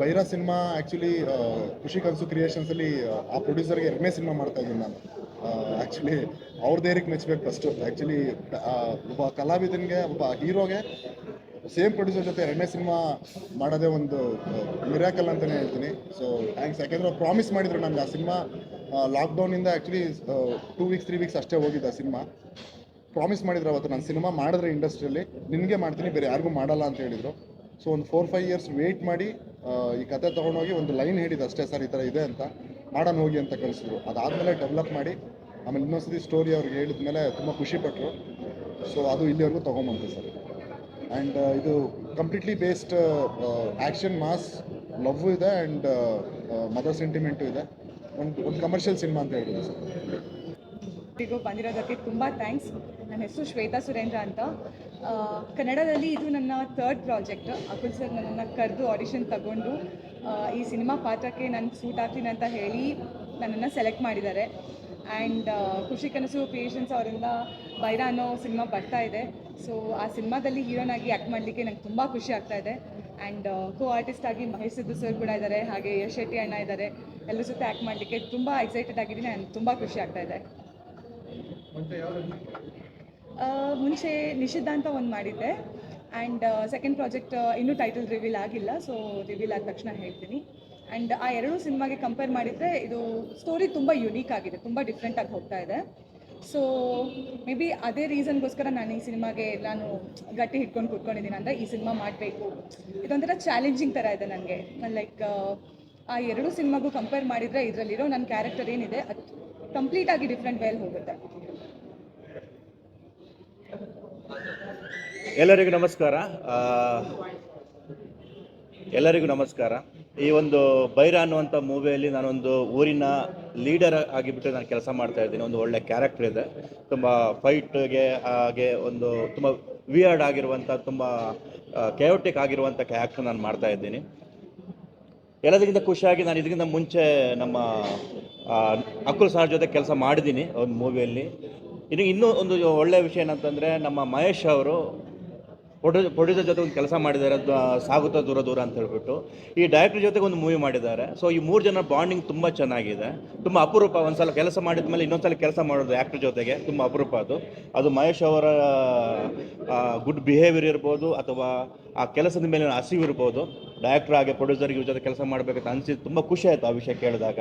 Byra cinema actually ಖುಷಿ ಕನಸು ಕ್ರಿಯೇಷನ್ಸಲ್ಲಿ ಆ ಪ್ರೊಡ್ಯೂಸರ್ಗೆ ಎರಡನೇ ಸಿನಿಮಾ ಮಾಡ್ತಾ ಇದ್ದೀನಿ ನಾನು. ಆ್ಯಕ್ಚುಲಿ ಅವ್ರ ಧೈರ್ಯಕ್ಕೆ ಮೆಚ್ಚಬೇಕು ಫಸ್ಟು ಆ್ಯಕ್ಚುಲಿ ಒಬ್ಬ ಕಲಾವಿದನಿಗೆ, ಒಬ್ಬ ಹೀರೋಗೆ ಸೇಮ್ ಪ್ರೊಡ್ಯೂಸರ್ ಜೊತೆ ಎರಡನೇ ಸಿನಿಮಾ ಮಾಡೋದೇ ಒಂದು ಮಿರಾಕಲ್ ಅಂತಲೇ ಹೇಳ್ತೀನಿ. ಸೊ ಥ್ಯಾಂಕ್ಸ್ ಯಾಕೆಂದ್ರೆ ಅವ್ರು ಪ್ರಾಮಿಸ್ ಮಾಡಿದ್ರು ನನಗೆ ಆ cinema ಲಾಕ್ಡೌನಿಂದ actually two weeks three weeks ಅಷ್ಟೇ ಹೋಗಿದ್ದ ಸಿನಿಮಾ. ಪ್ರಾಮಿಸ್ ಮಾಡಿದ್ರು ಅವತ್ತು. ನಾನು ಸಿನಿಮಾ ಮಾಡಿದ್ರೆ ಇಂಡಸ್ಟ್ರಿಯಲ್ಲಿ ನಿನಗೆ ಮಾಡ್ತೀನಿ, ಬೇರೆ ಯಾರಿಗೂ ಮಾಡಲ್ಲ ಅಂತ ಹೇಳಿದರು. ಸೊ ಒಂದು ಫೋರ್ ಫೈವ್ ಇಯರ್ಸ್ ವೆಯ್ಟ್ ಮಾಡಿ ಈ ಕತೆ ತೊಗೊಂಡೋಗಿ ಒಂದು ಲೈನ್ ಹೇಳಿದ್ದು ಅಷ್ಟೇ ಸರ್ ಈ ಥರ ಇದೆ ಅಂತ. ಮಾಡೋಣ ಹೋಗಿ ಅಂತ ಕಳಿಸಿದ್ರು. ಅದಾದಮೇಲೆ ಡೆವಲಪ್ ಮಾಡಿ, ಆಮೇಲೆ ಇನ್ನೊಂದ್ಸತಿ ಸ್ಟೋರಿ ಅವ್ರಿಗೆ ಹೇಳಿದ ಮೇಲೆ ತುಂಬ ಖುಷಿಪಟ್ಟರು ಸೊ ಅದು ಇಲ್ಲಿವರೆಗೂ ತೊಗೊಂಬಂತು ಸರ್ ಆ್ಯಂಡ್ ಇದು completely based action mass love ಇದೆ ಆ್ಯಂಡ್ ಮದರ್ ಸೆಂಟಿಮೆಂಟು ಇದೆ. ಒಂದು ಒಂದು ಕಮರ್ಷಿಯಲ್ ಸಿನಿಮಾ ಅಂತ ಹೇಳ್ಬೋದು ಸರ್ ಬಂದಿರೋದಕ್ಕೆ ತುಂಬ ಥ್ಯಾಂಕ್ಸ್ ನನ್ನ ಹೆಸರು ಶ್ವೇತಾ ಸುರೇಂದ್ರ ಅಂತ. ಕನ್ನಡದಲ್ಲಿ ಇದು ನನ್ನ ಥರ್ಡ್ ಪ್ರಾಜೆಕ್ಟ್ ಅಕುಲ್ ಸರ್ ನನ್ನನ್ನು ಕರೆದು ಆಡಿಷನ್ ತಗೊಂಡು ಈ ಸಿನಿಮಾ ಪಾತ್ರಕ್ಕೆ ನಾನು ಸೂಟ್ ಆಗ್ತೀನಿ ಅಂತ ಹೇಳಿ ನನ್ನನ್ನು ಸೆಲೆಕ್ಟ್ ಮಾಡಿದ್ದಾರೆ. ಆ್ಯಂಡ್ ಖುಷಿ ಕನಸು ಪೇಷನ್ಸ್ ಅವರಿಂದ ಬೈರ ಅನ್ನೋ ಸಿನಿಮಾ ಬರ್ತಾ ಇದೆ. ಸೊ ಆ ಸಿನಿಮಾದಲ್ಲಿ ಹೀರೋನಾಗಿ ಆ್ಯಕ್ಟ್ ಮಾಡಲಿಕ್ಕೆ ನಂಗೆ ತುಂಬ ಖುಷಿ ಆಗ್ತಾ ಇದೆ. ಆ್ಯಂಡ್ ಕೋ ಆರ್ಟಿಸ್ಟ್ ಆಗಿ ಮಹೇಶ್ ಸಿದ್ದು ಸರ್ ಕೂಡ ಇದ್ದಾರೆ ಹಾಗೆ ಯಶ್ ಶೆಟ್ಟಿ ಅಣ್ಣ ಇದ್ದಾರೆ ಎಲ್ಲರ ಜೊತೆ ಆ್ಯಕ್ಟ್ ಮಾಡಲಿಕ್ಕೆ ತುಂಬ ಎಕ್ಸೈಟೆಡ್ ಆಗಿದ್ದೀನಿ ಆ್ಯಂಡ್ ತುಂಬ ಖುಷಿ ಆಗ್ತಾ ಇದೆ. ಮುಂಚೆ ನಿಷಿದ್ಧ ಅಂತ ಒಂದು ಮಾಡಿದ್ದೆ. ಆ್ಯಂಡ್ ಸೆಕೆಂಡ್ ಪ್ರಾಜೆಕ್ಟ್ ಇನ್ನೂ ಟೈಟಲ್ ರಿವೀಲ್ ಆಗಿಲ್ಲ ಸೊ ರಿವೀಲ್ ಆದ ತಕ್ಷಣ ಹೇಳ್ತೀನಿ. ಆ್ಯಂಡ್ ಆ ಎರಡೂ ಸಿನಿಮಾಗೆ ಕಂಪೇರ್ ಮಾಡಿದರೆ ಇದು ಸ್ಟೋರಿ ತುಂಬ ಯುನೀಕ್ ಆಗಿದೆ, ತುಂಬ ಡಿಫ್ರೆಂಟಾಗಿ ಹೋಗ್ತಾ ಇದೆ. ಸೊ ಮೇ ಬಿ ಅದೇ ರೀಸನ್ಗೋಸ್ಕರ ನಾನು ಈ ಸಿನಿಮಾಗೆ ನಾನು ಗಟ್ಟಿ ಹಿಡ್ಕೊಂಡು ಕೂತ್ಕೊಂಡಿದ್ದೀನಿ ಅಂದರೆ ಈ ಸಿನಿಮಾ ಮಾಡಬೇಕು. ಇದೊಂಥರ ಚಾಲೆಂಜಿಂಗ್ ಥರ ಇದೆ ನನಗೆ. ಲೈಕ್ ಆ ಎರಡು ಸಿನಿಮಾಗೂ ಕಂಪೇರ್ ಮಾಡಿದರೆ ಇದರಲ್ಲಿರೋ ನನ್ನ ಕ್ಯಾರೆಕ್ಟರ್ ಏನಿದೆ, ಅದು ಕಂಪ್ಲೀಟಾಗಿ ಡಿಫ್ರೆಂಟ್ ವೇಲ್ ಹೋಗುತ್ತೆ. ಎಲ್ಲರಿಗೂ ನಮಸ್ಕಾರ. ಎಲ್ಲರಿಗೂ ನಮಸ್ಕಾರ. ಈ ಒಂದು ಬೈರ ಅನ್ನುವಂಥ ಮೂವಿಯಲ್ಲಿ ನಾನೊಂದು ಊರಿನ ಲೀಡರ್ ಆಗಿಬಿಟ್ಟು ನಾನು ಕೆಲಸ ಮಾಡ್ತಾ ಇದ್ದೀನಿ. ಒಂದು ಒಳ್ಳೆ ಕ್ಯಾರೆಕ್ಟರ್ ಇದೆ. ತುಂಬ ಫೈಟ್ಗೆ ಹಾಗೆ ಒಂದು ತುಂಬ ವಿಯರ್ಡ್ ಆಗಿರುವಂಥ, ತುಂಬ ಕೆಯೋಟಿಕ್ ಆಗಿರುವಂಥ ಕ್ಯಾರೆಕ್ಟರ್ ನಾನು ಮಾಡ್ತಾ ಇದ್ದೀನಿ. ಎಲ್ಲದಕ್ಕಿಂತ ಖುಷಿಯಾಗಿ ನಾನು ಇದಕ್ಕಿಂತ ಮುಂಚೆ ನಮ್ಮ ಅಕುಲ್ ಸರ್ ಜೊತೆ ಕೆಲಸ ಮಾಡಿದ್ದೀನಿ ಒಂದು ಮೂವಿಯಲ್ಲಿ. ಇನ್ನು ಇನ್ನೂ ಒಂದು ಒಳ್ಳೆಯ ವಿಷಯ ಏನಂತಂದರೆ ನಮ್ಮ ಮಹೇಶ್ ಅವರು ಪ್ರೊಡ್ಯೂ ಪ್ರೊಡ್ಯೂಸರ್ ಜೊತೆ ಒಂದು ಕೆಲಸ ಮಾಡಿದ್ದಾರೆ ಸಾಗುತ್ತಾ ದೂರ ದೂರ ಅಂತ ಹೇಳ್ಬಿಟ್ಟು. ಈ ಡೈರೆಕ್ಟರ್ ಜೊತೆಗೆ ಒಂದು ಮೂವಿ ಮಾಡಿದ್ದಾರೆ. ಸೊ ಈ ಮೂರು ಜನ ಬಾಂಡಿಂಗ್ ತುಂಬ ಚೆನ್ನಾಗಿದೆ. ತುಂಬ ಅಪರೂಪ. ಒಂದ್ಸಲ ಕೆಲಸ ಮಾಡಿದ ಮೇಲೆ ಇನ್ನೊಂದ್ಸಲ ಕೆಲಸ ಮಾಡೋದು ಆ್ಯಕ್ಟರ್ ಜೊತೆಗೆ ತುಂಬ ಅಪರೂಪ ಅದು. ಅದು ಮಹೇಶ್ ಅವರ ಗುಡ್ ಬಿಹೇವಿಯರ್ ಇರ್ಬೋದು, ಅಥವಾ ಆ ಕೆಲಸದ ಮೇಲೆ ಹಸಿವಿರ್ಬೋದು ಡೈರೆಕ್ಟರ್ ಆಗಿ ಪ್ರೊಡ್ಯೂಸರ್ಗೆ ಇವ್ರ ಜೊತೆ ಕೆಲಸ ಮಾಡಬೇಕಂತ ಅನಿಸಿದ್ದು ತುಂಬ ಖುಷಿ ಆಯಿತು ಆ ವಿಷಯ ಕೇಳಿದಾಗ.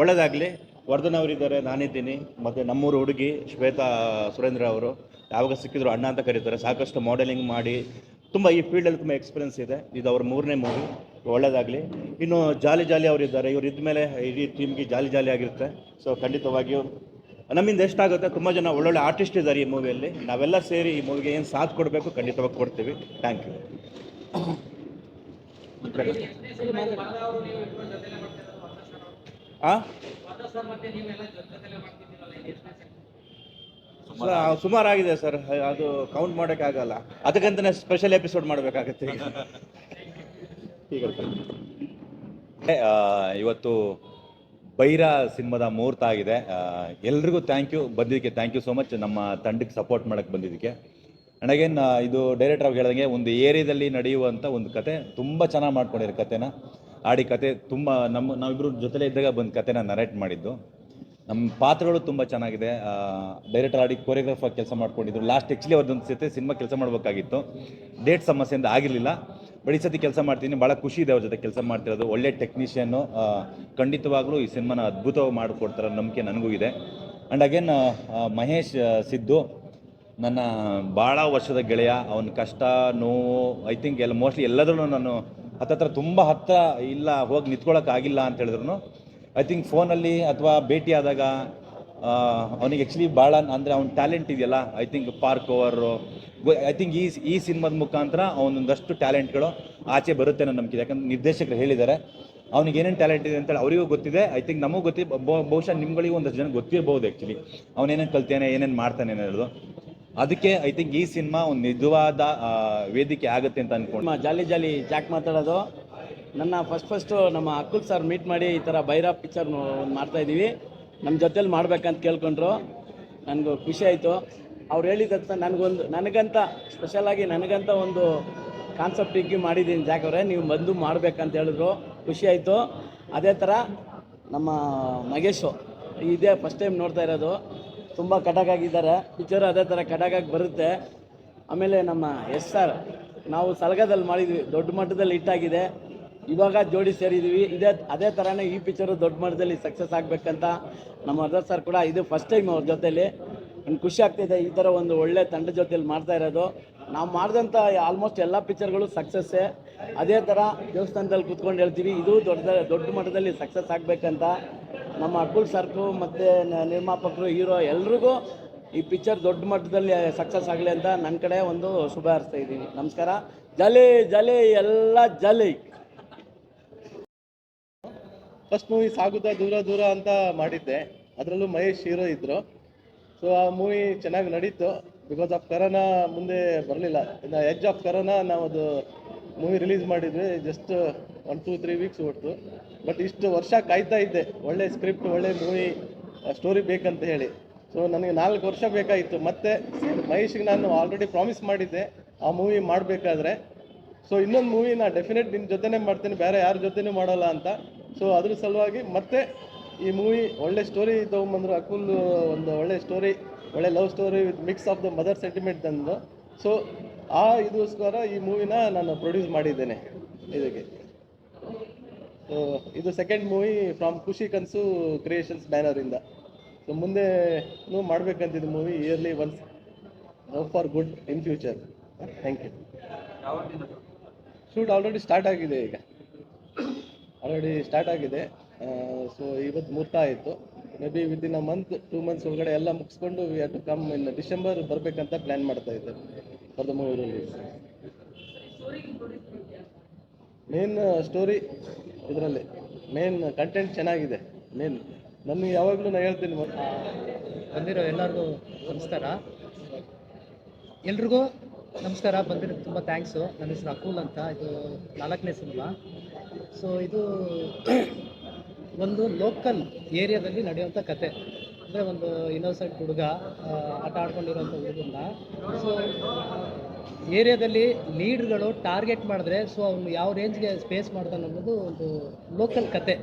ಒಳ್ಳೆಯದಾಗಲಿ ವರ್ಧನ್ ಅವರಿದ್ದಾರೆ ನಾನಿದ್ದೀನಿ. ಮತ್ತು ನಮ್ಮೂರು ಹುಡುಗಿ ಶ್ವೇತಾ ಸುರೇಂದ್ರ ಅವರು ಯಾವಾಗ ಸಿಕ್ಕಿದ್ರು ಅಣ್ಣ ಅಂತ ಕರೀತಾರೆ. ಸಾಕಷ್ಟು ಮಾಡೆಲಿಂಗ್ ಮಾಡಿ ತುಂಬ ಈ ಫೀಲ್ಡಲ್ಲಿ ತುಂಬ ಎಕ್ಸ್ಪೀರಿಯನ್ಸ್ ಇದೆ. ಇದು ಅವ್ರ ಮೂರನೇ ಮೂವಿ ಒಳ್ಳೆಯದಾಗಲಿ ಇನ್ನು ಜಾಲಿ ಜಾಲಿ ಅವರಿದ್ದಾರೆ. ಇವ್ರು ಇದ್ಮೇಲೆ ಇಡೀ ಟೀಮ್ಗೆ ಜಾಲಿ ಜಾಲಿ ಆಗಿರುತ್ತೆ. ಸೊ ಖಂಡಿತವಾಗಿಯೂ ನಮ್ಮಿಂದ ಎಷ್ಟಾಗುತ್ತೆ ತುಂಬ ಜನ ಒಳ್ಳೊಳ್ಳೆ ಆರ್ಟಿಸ್ಟ್ ಇದ್ದಾರೆ ಈ ಮೂವಿಯಲ್ಲಿ ನಾವೆಲ್ಲ ಸೇರಿ ಈ ಮೂವಿಗೆ ಏನು ಸಾಥ್ ಕೊಡಬೇಕು ಖಂಡಿತವಾಗಿ ಕೊಡ್ತೀವಿ. ಥ್ಯಾಂಕ್ ಯು ಆ? ಸು- ಸುಮಾರಾಗಿದೆ ಸರ್ ಅದು ಕೌಂಟ್ ಮಾಡೋಕೆ ಆಗಲ್ಲ. ಅದಕ್ಕಂತಾನೆ ಸ್ಪೆಷಲ್ ಎಪಿಸೋಡ್ ಮಾಡ್ಬೇಕಾಗತ್ತೆ ಈಗ. ಇವತ್ತು ಬೈರ ಸಿನಿಮಾದ ಮುಹೂರ್ತ ಆಗಿದೆ. ಆ, ಎಲ್ರಿಗೂ ಥ್ಯಾಂಕ್ ಯು ಬಂದಿದ್ದಕ್ಕೆ ಥ್ಯಾಂಕ್ ಯು ಸೋ ಮಚ್ ನಮ್ಮ ತಂಡಕ್ಕೆ ಸಪೋರ್ಟ್ ಮಾಡಕ್ಕೆ ಬಂದಿದ್ದಕ್ಕೆ. ಆ್ಯಂಡ್ ಅಗೇನ್ ಇದು ಡೈರೆಕ್ಟರ್ ಅವ್ರು ಹೇಳ್ದಂಗೆ ಒಂದು ಏರಿಯಾದಲ್ಲಿ ನಡೆಯುವಂಥ ಒಂದು ಕತೆ ತುಂಬ ಚೆನ್ನಾಗಿ ಮಾಡ್ಕೊಂಡಿರೋ ಕತೆನ. ಆಡಿ ಕತೆ ತುಂಬ ನಮ್ಮ ನಾವಿಬ್ಬರು ಜೊತೆಲೇ ಇದ್ದಾಗ ಬಂದು ಕತೆನ ನರೇಟ್ ಮಾಡಿದ್ದು. ನಮ್ಮ ಪಾತ್ರಗಳು ತುಂಬ ಚೆನ್ನಾಗಿದೆ. ಡೈರೆಕ್ಟರ್ ಆಡಿ ಕೊರಿಯೋಗ್ರಾಫರ್ ಕೆಲಸ ಮಾಡ್ಕೊಂಡಿದ್ರು. ಲಾಸ್ಟ್ ಆ್ಯಕ್ಚುಲಿ ಅವ್ರದ್ದೊಂದು ಸತಿ ಸಿನಿಮಾ ಕೆಲಸ ಮಾಡಬೇಕಾಗಿತ್ತು. ಡೇಟ್ ಸಮಸ್ಯೆಯಿಂದ ಆಗಿರಲಿಲ್ಲ. ಬಟ್ ಈ ಸತಿ ಕೆಲಸ ಮಾಡ್ತೀನಿ. ಭಾಳ ಖುಷಿ ಇದೆ ಅವ್ರ ಜೊತೆ ಕೆಲಸ ಮಾಡ್ತಿರೋದು. ಒಳ್ಳೆ ಟೆಕ್ನಿಷಿಯನ್ನು ಖಂಡಿತವಾಗ್ಲೂ ಈ ಸಿನಿಮಾನ ಅದ್ಭುತವಾಗಿ ಮಾಡಿಕೊಡ್ತಾರೋ ನಂಬಿಕೆ ನನಗೂ ಇದೆ. ಆ್ಯಂಡ್ ಅಗೇನ್ ಮಹೇಶ್ ಸಿದ್ದು, ನನ್ನ ಭಾಳ ವರ್ಷದ ಗೆಳೆಯ. ಅವನ ಕಷ್ಟ, ನೋವು ಐ ಥಿಂಕ್ ಎಲ್ಲ ಮೋಸ್ಟ್ಲಿ ಎಲ್ಲದರಲ್ಲೂ ನಾನು ಹತ್ತತ್ರ ತುಂಬ ಹತ್ತ ಇಲ್ಲ, ಹೋಗಿ ನಿಂತ್ಕೊಳ್ಳೋಕ್ಕಾಗಿಲ್ಲ ಅಂತ ಹೇಳಿದ್ರು ಐ ಥಿಂಕ್ ಫೋನಲ್ಲಿ ಅಥವಾ ಭೇಟಿ ಆದಾಗ ಅವನಿಗೆ ಆ್ಯಕ್ಚುಲಿ ಭಾಳ ಅಂದರೆ ಅವ್ನ ಟ್ಯಾಲೆಂಟ್ ಇದೆಯಲ್ಲ I think park over I think ಈ ಈ ಸಿನಿಮಾದ ಮುಖಾಂತರ ಅವನೊಂದಷ್ಟು ಟ್ಯಾಲೆಂಟ್ಗಳು ಆಚೆ ಬರುತ್ತೆ ನನ್ನ ನಂಬಿಕೆ. ಯಾಕಂದ್ರೆ ನಿರ್ದೇಶಕರು ಹೇಳಿದ್ದಾರೆ, ಅವ್ನಿಗೆ ಏನೇನು ಟ್ಯಾಲೆಂಟ್ ಇದೆ ಅಂತ ಅವರಿಗೂ ಗೊತ್ತಿದೆ. ಐ ಥಿಂಕ್ ನಮಗೂ ಗೊತ್ತಿ, ಬಹು- ಬಹುಶಃ ನಿಮ್ಗಳಿಗೂ ಒಂದಷ್ಟು ಜನ ಗೊತ್ತಿರ್ಬೋದು ಆ್ಯಕ್ಚುಲಿ ಅವನೇನೇನು ಕಲ್ತಾನೆ, ಏನೇನು ಮಾಡ್ತಾನೆ ಅನ್ನೋದು. ಅದಕ್ಕೆ ಐ ಥಿಂಕ್ ಈ ಸಿನಿಮಾ ಒಂದು ನಿಜವಾದ ವೇದಿಕೆ ಆಗುತ್ತೆ ಅಂತ ಅನ್ಕೊಂಡು ಜಾಲಿ ಜಾಲಿ ಜಾಕ್ ಮಾತಾಡೋದು. ನನ್ನ ಫಸ್ಟ್ ಫಸ್ಟು ನಮ್ಮ ಅಕ್ಕುಲ್ ಸರ್ ಮೀಟ್ ಮಾಡಿ ಈ ಥರ ಬೈರಾ ಪಿಕ್ಚರ್ ಮಾಡ್ತಾ ಇದ್ದೀವಿ. ನಮ್ಮ ಜೊತೇಲಿ ಮಾಡ್ಬೇಕಂತ ಕೇಳ್ಕೊಂಡ್ರು. ನನಗೂ ಖುಷಿ ಆಯಿತು. ಅವ್ರು ಹೇಳಿದಂತ ನನಗೊಂದು ನನಗಂತ ಸ್ಪೆಷಲಾಗಿ ನನಗಂತ ಒಂದು ಕಾನ್ಸೆಪ್ಟ್ ಇಕ್ಕಿ ಮಾಡಿದ್ದೀನಿ ಜಾಕ್ ಅವರೇ. ನೀವು ಬಂದು ಮಾಡ್ಬೇಕಂತ ಹೇಳಿದ್ರು. ಖುಷಿ ಆಯಿತು. ಅದೇ ಥರ ನಮ್ಮ ಮಗೇಶು ಇದೇ ಫಸ್ಟ್ ಟೈಮ್ ನೋಡ್ತಾ ಇರೋದು. ತುಂಬ ಕಡಗಾಗಿದ್ದಾರೆ ಪಿಕ್ಚರ್ ಅದೇ ಥರ ಆಗಿ ಬರುತ್ತೆ. ಆಮೇಲೆ ನಮ್ಮ ಎಸ್ ಸರ್, ನಾವು ಸಲಗದಲ್ಲಿ ಮಾಡಿದ್ವಿ, ದೊಡ್ಡ ಮಟ್ಟದಲ್ಲಿ ಹಿಟ್ಟಾಗಿದೆ ಇವಾಗ ಜೋಡಿ ಸೇರಿದ್ದೀವಿ ಇದೇ, ಅದೇ ಥರನೇ ಈ ಪಿಕ್ಚರು ದೊಡ್ಡ ಮಟ್ಟದಲ್ಲಿ ಸಕ್ಸಸ್ ಆಗಬೇಕಂತ ನಮ್ಮ ಅರ್ಜತ್ ಸರ್ ಕೂಡ ಇದು ಫಸ್ಟ್ ಟೈಮ್ ಅವ್ರ ಜೊತೆಲಿ. ನಂಗೆ ಖುಷಿ ಆಗ್ತಿದೆ ಈ ಥರ ಒಂದು ಒಳ್ಳೆ ತಂಡ ಜೊತೆಲಿ ಮಾಡ್ತಾ ಇರೋದು. ನಾವು ಮಾಡಿದಂಥ ಆಲ್ಮೋಸ್ಟ್ ಎಲ್ಲ ಪಿಕ್ಚರ್ಗಳು ಸಕ್ಸಸ್ಸೇ ಅದೇ ಥರ ದೇವಸ್ಥಾನದಲ್ಲಿ ಕೂತ್ಕೊಂಡು ಹೇಳ್ತೀವಿ, ಇದು ದೊಡ್ಡ ದೊಡ್ಡ ಮಟ್ಟದಲ್ಲಿ ಸಕ್ಸಸ್ ಆಗಬೇಕಂತ. ನಮ್ಮ ಅಕುಲ್ ಸರ್ಕು ಮತ್ತು ನಿರ್ಮಾಪಕರು, ಹೀರೋ ಎಲ್ರಿಗೂ ಈ ಪಿಕ್ಚರ್ ದೊಡ್ಡ ಮಟ್ಟದಲ್ಲಿ ಸಕ್ಸಸ್ ಆಗಲಿ ಅಂತ ನನ್ನ ಕಡೆ ಒಂದು ಶುಭ ಹಾರಿಸ್ತಾ ಇದ್ದೀನಿ. ನಮಸ್ಕಾರ. ಜಲಿ ಜಲಿ, ಎಲ್ಲ ಜಲಿ. ಫಸ್ಟ್ ಮೂವಿ ಸಾಗುತ್ತಾ ದೂರ ದೂರ ಅಂತ ಮಾಡಿದ್ದೆ. ಅದರಲ್ಲೂ ಮಹೇಶ್ ಹೀರೋ ಇದ್ರು. ಸೊ ಆ ಮೂವಿ ಚೆನ್ನಾಗಿ ನಡೀತು. ಬಿಕಾಸ್ ಆಫ್ ಕರೋನಾ ಮುಂದೆ ಬರಲಿಲ್ಲ. ಎಜ್ ಆಫ್ ಕರೋನಾ ನಾವು ಅದು ಮೂವಿ ರಿಲೀಸ್ ಮಾಡಿದ್ವಿ just one two three weeks ಹೊರತು ಬಟ್ ಇಷ್ಟು ವರ್ಷ ಕಾಯ್ತಾ ಇದ್ದೆ. ಒಳ್ಳೆ ಸ್ಕ್ರಿಪ್ಟ್ ಒಳ್ಳೆ ಮೂವಿ ಸ್ಟೋರಿ ಬೇಕಂತ ಹೇಳಿ. ಸೊ ನನಗೆ ನಾಲ್ಕು ವರ್ಷ ಬೇಕಾಗಿತ್ತು ಮತ್ತೆ ಮಹೇಶ್ಗೆ ನಾನು ಆಲ್ರೆಡಿ ಪ್ರಾಮಿಸ್ ಮಾಡಿದ್ದೆ ಆ ಮೂವಿ ಮಾಡಬೇಕಾದ್ರೆ. ಸೊ ಇನ್ನೊಂದು ಮೂವಿ ನಾ ಡೆಫಿನೆಟ್ ನಿನ್ನ ಜೊತೆನೇ ಮಾಡ್ತೀನಿ. ಬೇರೆ ಯಾರ ಜೊತೆನೂ ಮಾಡೋಲ್ಲ ಅಂತ. ಸೊ ಅದ್ರ ಸಲುವಾಗಿ ಮತ್ತೆ ಈ ಮೂವಿ ಒಳ್ಳೆ ಸ್ಟೋರಿ ತೊಗೊಂಬಂದ್ರು. ಅಕುಲ್ ಒಂದು ಒಳ್ಳೆ ಸ್ಟೋರಿ ಒಳ್ಳೆ love story with mix of the mother sentiment ತಂದು ಸೊ ಆ ಇದೋಸ್ಕರ ಈ ಮೂವಿನ ನಾನು ಪ್ರೊಡ್ಯೂಸ್ ಮಾಡಿದ್ದೇನೆ ಇದಕ್ಕೆ. ಸೊ ಇದು ಸೆಕೆಂಡ್ ಮೂವಿ ಫ್ರಮ್ ಖುಷಿ ಕನ್ಸು ಕ್ರಿಯೇಷನ್ಸ್ ಬ್ಯಾನರಿಂದ ಸೊ ಮುಂದೆನೂ ಮಾಡ್ಬೇಕಂತಿದ್ದು movie yearly once for good in future thank you shoot already start ಆಗಿದೆ ಈಗ. ಆಲ್ರೆಡಿ ಸ್ಟಾರ್ಟ್ ಆಗಿದೆ. ಸೊ ಇವತ್ತು ಮುಹೂರ್ತ ಆಯಿತು. Maybe within a month two months ಒಳಗಡೆ ಎಲ್ಲ ಮುಗಿಸ್ಕೊಂಡು we have to come in December ಬರಬೇಕಂತ ಪ್ಲ್ಯಾನ್ ಮಾಡ್ತಾ ಇದ್ದೇವೆ. For the movie release main story ಇದರಲ್ಲಿ ಮೇನ್ ಕಂಟೆಂಟ್ ಚೆನ್ನಾಗಿದೆ. ಮೇನ್ ನನಗೆ ಯಾವಾಗಲೂ ನಾನು ಹೇಳ್ತೀನಿ ಬಂದಿರೋ ಎಲ್ಲರಿಗೂ ನಮಸ್ಕಾರ. ಎಲ್ರಿಗೂ ನಮಸ್ಕಾರ. ಬಂದಿರೋದು ತುಂಬ ಥ್ಯಾಂಕ್ಸು ನನ್ನ ಹೆಸರು ಅಕೂಲ್ ಅಂತ. ಇದು ನಾಲ್ಕನೇ ಸಿನಿಮಾ. ಸೊ ಇದು ಒಂದು ಲೋಕಲ್ ಏರಿಯಾದಲ್ಲಿ ನಡೆಯುವಂಥ ಕತೆ. ಅಂದರೆ ಒಂದು ಇನ್ನೋಸೆಂಟ್ ಹುಡುಗ ಆಟ ಆಡ್ಕೊಂಡಿರೋಂಥ ಹುಡುಗನ್ನ. ಸೊ ಏರಿಯಾದಲ್ಲಿ ಲೀಡ್ಗಳು ಟಾರ್ಗೆಟ್ ಮಾಡಿದ್ರೆ ಸೊ ಅವನು ಯಾವ ರೇಂಜ್ಗೆ ಸ್ಪೇಸ್ ಮಾಡ್ತಾನೆ ಅನ್ನೋದು ಒಂದು ಲೋಕಲ್ ಕತೆ.